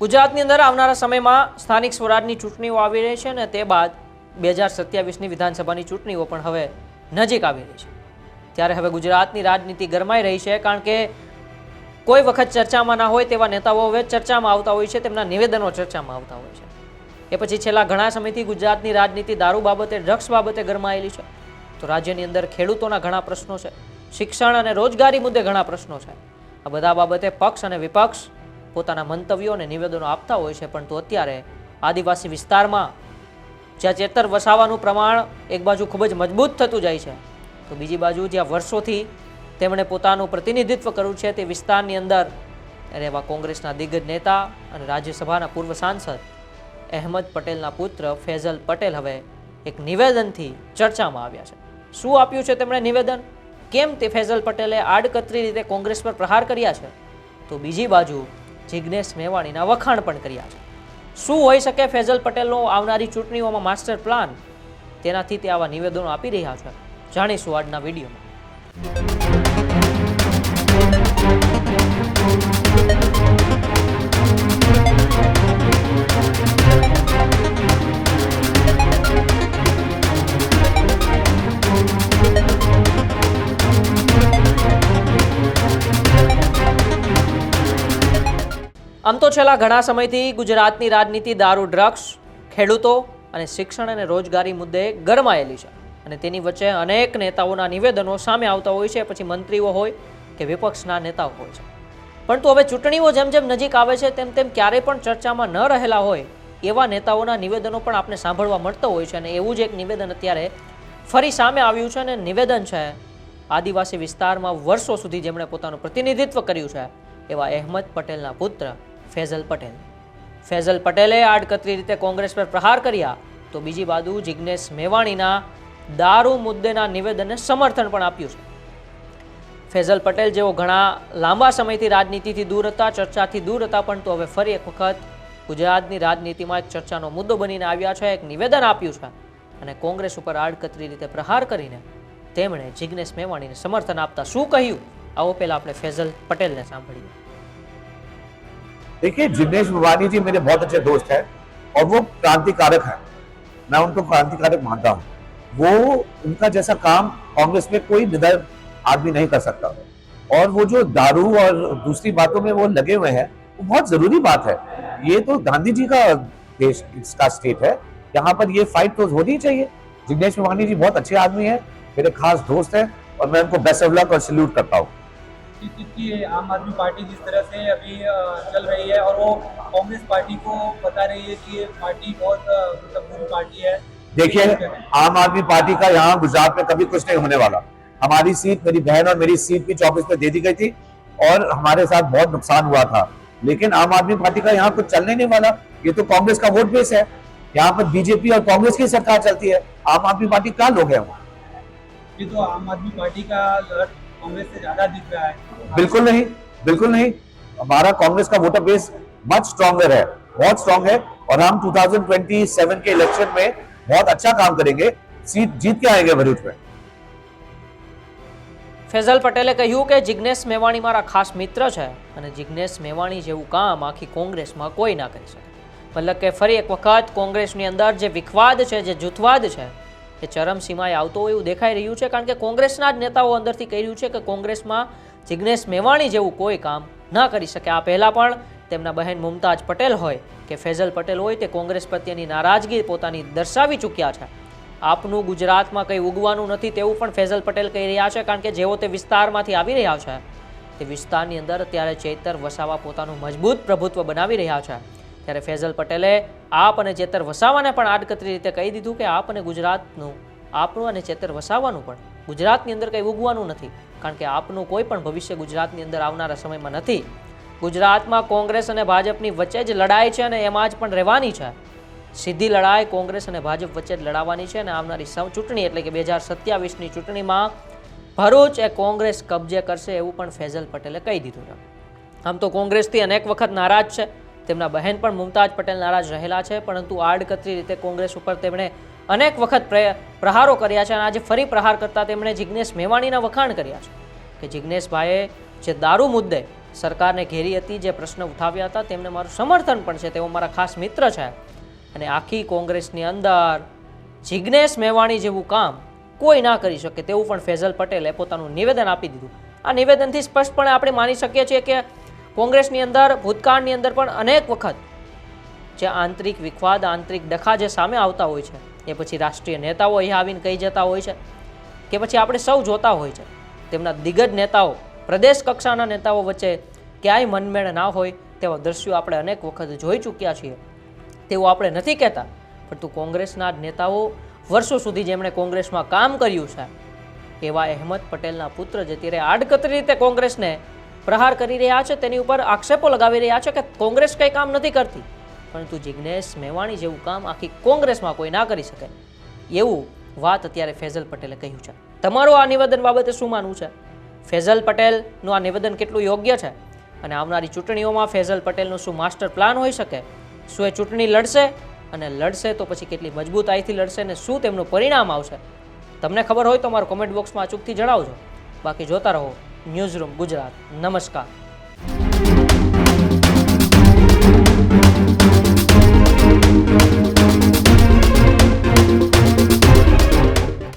ગુજરાતની અંદર આવનારા સમયમાં સ્થાનિક સ્વરાજની ચૂંટણીઓ આવી રહી છે અને તે બાદ બે હજાર સત્યાવીસની વિધાનસભાની ચૂંટણીઓ પણ હવે નજીક આવી રહી છે. ત્યારે હવે ગુજરાતની રાજનીતિ ગરમાઈ રહી છે કારણ કે કોઈ વખત ચર્ચામાં ના હોય તેવા નેતાઓ હવે ચર્ચામાં આવતા હોય છે, તેમના નિવેદનો ચર્ચામાં આવતા હોય છે. એ પછી છેલ્લા ઘણા સમયથી ગુજરાતની રાજનીતિ દારૂ બાબતે, ડ્રગ્સ બાબતે ગરમાયેલી છે. તો રાજ્યની અંદર ખેડૂતોના ઘણા પ્રશ્નો છે, શિક્ષણ અને રોજગારી મુદ્દે ઘણા પ્રશ્નો છે. આ બધા બાબતે પક્ષ અને વિપક્ષ પોતાના મંતવ્યો અને નિવેદનો આપતા હોય છે, પરંતુ અત્યારે આદિવાસી વિસ્તારમાં જ્યાં ચેતર વસાવાનું પ્રમાણ એક બાજુ ખૂબ જ મજબૂત થતું જાય છે, તો બીજી બાજુ જ્યાં વર્ષોથી તેમણે પોતાનું પ્રતિનિધિત્વ કર્યું છે, તે વિસ્તારની અંદર ત્યારે એવા કોંગ્રેસના દિગ્ગજ નેતા અને રાજ્યસભાના પૂર્વ સાંસદ અહેમદ પટેલના પુત્ર ફૈઝલ પટેલ હવે એક નિવેદનથી ચર્ચામાં આવ્યા છે. શું આપ્યું છે તેમણે નિવેદન? કેમ તે ફૈઝલ પટેલે આડકતરી રીતે કોંગ્રેસ પર પ્રહાર કર્યા છે? તો બીજી બાજુ જિગ્નેશ મેવાણીના વખાણ પણ કર્યા છે. શું હોઈ શકે ફેઝલ પટેલનો આવનારી ચૂંટણીઓમાં માસ્ટર પ્લાન? તેનાથી તે આવા નિવેદનો આપી રહ્યા છે. જાણીશું આજના વિડીયોમાં. આમ તો છેલ્લા ઘણા સમયથી ગુજરાતની રાજનીતિ દારૂ, ડ્રગ્સ, ખેડૂતો અને શિક્ષણ અને રોજગારી મુદ્દે ગરમાયેલી છે. અને તેની વચ્ચે અનેક નેતાઓના નિવેદનો સામે આવતા હોય છે, પછી મંત્રીઓ હોય કે વિપક્ષના નેતાઓ હોય છે. પરંતુ હવે ચૂંટણીઓ જેમ જેમ નજીક આવે છે, તેમ તેમ ક્યારેય પણ ચર્ચામાં ન રહેલા હોય એવા નેતાઓના નિવેદનો પણ આપણે સાંભળવા મળતા હોય છે. અને એવું જ એક નિવેદન અત્યારે ફરી સામે આવ્યું છે અને નિવેદન છે, આદિવાસી વિસ્તારમાં વર્ષો સુધી જેમણે પોતાનું પ્રતિનિધિત્વ કર્યું છે, એવા અહેમદ પટેલના પુત્ર ફૈઝલ પટેલ. ફૈઝલ પટેલે આડકતરી રીતે કોંગ્રેસ પર પ્રહાર કર્યા તો બીજી બાજુ જિગ્નેશ મેવાણીના દારૂ મુદ્દેના નિવેદનને સમર્થન પણ આપ્યું છે. ફૈઝલ પટેલ જેઓ ઘણા લાંબા સમયથી રાજનીતિથી દૂર હતા, ચર્ચાથી દૂર હતા, પણ તો હવે ફરી એક વખત ગુજરાતની રાજનીતિમાં એક ચર્ચાનો મુદ્દો બનીને આવ્યા છે, એક નિવેદન આપ્યું છે અને કોંગ્રેસ ઉપર આડકતરી રીતે પ્રહાર કરીને તેમણે જિગ્નેશ મેવાણીને સમર્થન આપતા શું કહ્યું? આવો પહેલાં આપણે ફૈઝલ પટેલને સાંભળીએ. देखिए, जिग्नेश मेवानी जी मेरे बहुत अच्छे दोस्त हैं और वो क्रांतिकारक हैं। मैं उनको क्रांतिकारक मानता हूँ। वो उनका जैसा काम कांग्रेस में कोई निडर आदमी नहीं कर सकता। और वो जो दारू और दूसरी बातों में वो लगे हुए हैं, वो बहुत ज़रूरी बात है। ये तो गांधी जी का देश का स्टेट है। यहाँ पर ये फाइट तो होनी चाहिए। जिग्नेश मेवानी जी बहुत अच्छे आदमी हैं, मेरे खास दोस्त हैं और मैं उनको बेस्ट ऑफ़ लक और सल्यूट करता हूँ। कि- क्योंकि आम आदमी पार्टी जिस तरह से अभी चल रही है और वो कांग्रेस पार्टी को बता रही है कि ये पार्टी बहुत मतलब बुरी पार्टी है। देखिए आम आदमी पार्टी का यहाँ गुजरात में कभी कुछ नहीं होने वाला। हमारी सीट मेरी बहन और मेरी सीट भी चौबीस में दे दी गई थी और हमारे साथ बहुत नुकसान हुआ था। लेकिन आम आदमी पार्टी का यहाँ कुछ चलने नहीं वाला। ये तो कांग्रेस का वोट बेस है। यहाँ पर बीजेपी और कांग्रेस की सरकार चलती है। आम आदमी पार्टी क्या लोग हैं वो। ये तो आम आदमी पार्टी का कांग्रेस से ज्यादा दिख रहा है बिल्कुल नहीं बिल्कुल नहीं हमारा कांग्रेस का वोटर बेस मच स्ट्रॉन्गर है बहुत स्ट्रांग है और हम 2027 के इलेक्शन में बहुत अच्छा काम करेंगे सीट जीत के आएंगे भरूच में ફેઝલ પટેલે કહ્યું કે જિગ્નેશ મેવાણી મારા ખાસ મિત્ર છે અને જિગ્નેશ મેવાણી જેવું કામ આખી કોંગ્રેસમાં કોઈ ના કરી શકે મતલબ કે ફરી એક વખત કોંગ્રેસની અંદર જે વિખવાદ છે જે જૂથવાદ છે એ ચરમસીમાએ આવતો હોય એવું દેખાઈ રહ્યું છે, કારણ કે કોંગ્રેસના જ નેતાઓ અંદરથી કહી રહ્યું છે કે કોંગ્રેસમાં જિગ્નેશ મેવાણી જેવું કોઈ કામ ન કરી શકે. આ પહેલાં પણ તેમના બહેન મુમતાજ પટેલ હોય કે ફેઝલ પટેલ હોય તે કોંગ્રેસ પ્રત્યેની નારાજગી પોતાની દર્શાવી ચૂક્યા છે. આપનું ગુજરાતમાં કંઈ ઉગવાનું નથી તેવું પણ ફેઝલ પટેલ કહી રહ્યા છે, કારણ કે જેઓ તે વિસ્તારમાંથી આવી રહ્યા છે, તે વિસ્તારની અંદર અત્યારે ચેતર વસાવા પોતાનું મજબૂત પ્રભુત્વ બનાવી રહ્યા છે. ત્યારે ફેઝલ પટેલે આપ અને ચેતર વસાવાને પણ આડકતરી રીતે કહી દીધું કે આપ અને ગુજરાતનું, આપનું અને ચેતર વસાવાનું પણ ગુજરાતની અંદર કંઈ ઉગવાનું નથી. કારણ કે આપનું કોઈ પણ ભવિષ્ય ગુજરાતની અંદર આવનારા સમયમાં નથી. ગુજરાતમાં કોંગ્રેસ અને ભાજપની વચ્ચે જ લડાઈ છે અને એમાં જ પણ રહેવાની છે. સીધી લડાઈ કોંગ્રેસ અને ભાજપ વચ્ચે જ લડાવવાની છે અને આવનારી ચૂંટણી એટલે કે બે હજાર સત્યાવીસની ચૂંટણીમાં ભરૂચ એ કોંગ્રેસ કબજે કરશે એવું પણ ફેઝલ પટેલે કહી દીધું છે. આમ તો કોંગ્રેસથી અનેક વખત નારાજ છે. તેમના બહેન પણ મુમતાજ પટેલ નારાજ રહેલા છે, પરંતુ આડકતરી રીતે કોંગ્રેસ ઉપર તેમણે અનેક વખત પ્ર- પ્રહારો કર્યા છે અને આજે ફરી પ્રહાર કરતા તેમણે જિગ્નેશ મેવાણીના વખાણ કર્યા છે કે જિગ્નેશભાઈએ જે દારૂ મુદ્દે સરકારને ઘેરી હતી, જે પ્રશ્ન ઉઠાવ્યા હતા, તેમને મારું સમર્થન પણ છે, તેઓ મારા ખાસ મિત્ર છે. અને આખી કોંગ્રેસની અંદર જિજ્ઞેશ મેવાણી જેવું કામ કોઈ ના કરી શકે તેવું પણ ફેઝલ પટેલે પોતાનું નિવેદન આપી દીધું. આ નિવેદનથી સ્પષ્ટપણે આપણે માની શકીએ છીએ કે કોંગ્રેસની અંદર, ભૂતકાળની અંદર પણ અનેક વખત જે આંતરિક વિખવાદ, આંતરિક ડખા જે સામે આવતા હોય છે, એ પછી રાષ્ટ્રીય નેતાઓ અહીં આવીને કહી જતા હોય છે કે પછી આપણે સૌ જોતા હોય છે. તેમના દિગ્ગજ નેતાઓ, પ્રદેશ કક્ષાના નેતાઓ વચ્ચે ક્યાંય મનમેળ ના હોય તેવા દ્રશ્યો આપણે અનેક વખત જોઈ ચૂક્યા છીએ. તેવું આપણે નથી કહેતા, પરંતુ કોંગ્રેસના જ નેતાઓ વર્ષો સુધી જેમણે કોંગ્રેસમાં કામ કર્યું છે, એવા અહેમદ પટેલના પુત્ર જે ત્યારે આડકતરી રીતે કોંગ્રેસને પ્રહાર કરી રહ્યા છે, તેની ઉપર આક્ષેપો લગાવી રહ્યા છે કે કોંગ્રેસ કંઈ કામ નથી કરતી. પરંતુ જિજ્ઞેશ મેવાણી જેવું કામ આખી કોંગ્રેસમાં કોઈ ના કરી શકે. એવું વાત અત્યારે ફેઝલ પટેલે કહ્યું છે. તમારું આ નિવેદન બાબતે શું માનવું છે? ફેઝલ પટેલનું આ નિવેદન કેટલું યોગ્ય છે? અને આવનારી ચૂંટણીઓમાં ફેઝલ પટેલનું શું માસ્ટર પ્લાન હોઈ શકે? શું એ ચૂંટણી લડશે? અને લડશે તો પછી કેટલી મજબૂતાઈથી લડશે અને શું તેમનું પરિણામ આવશે? તમને ખબર હોય તો મારું કોમેન્ટ બોક્સમાં અચૂકથી જણાવજો. બાકી જોતા રહો. ન્યૂઝ ગુજરાત. નમસ્કાર.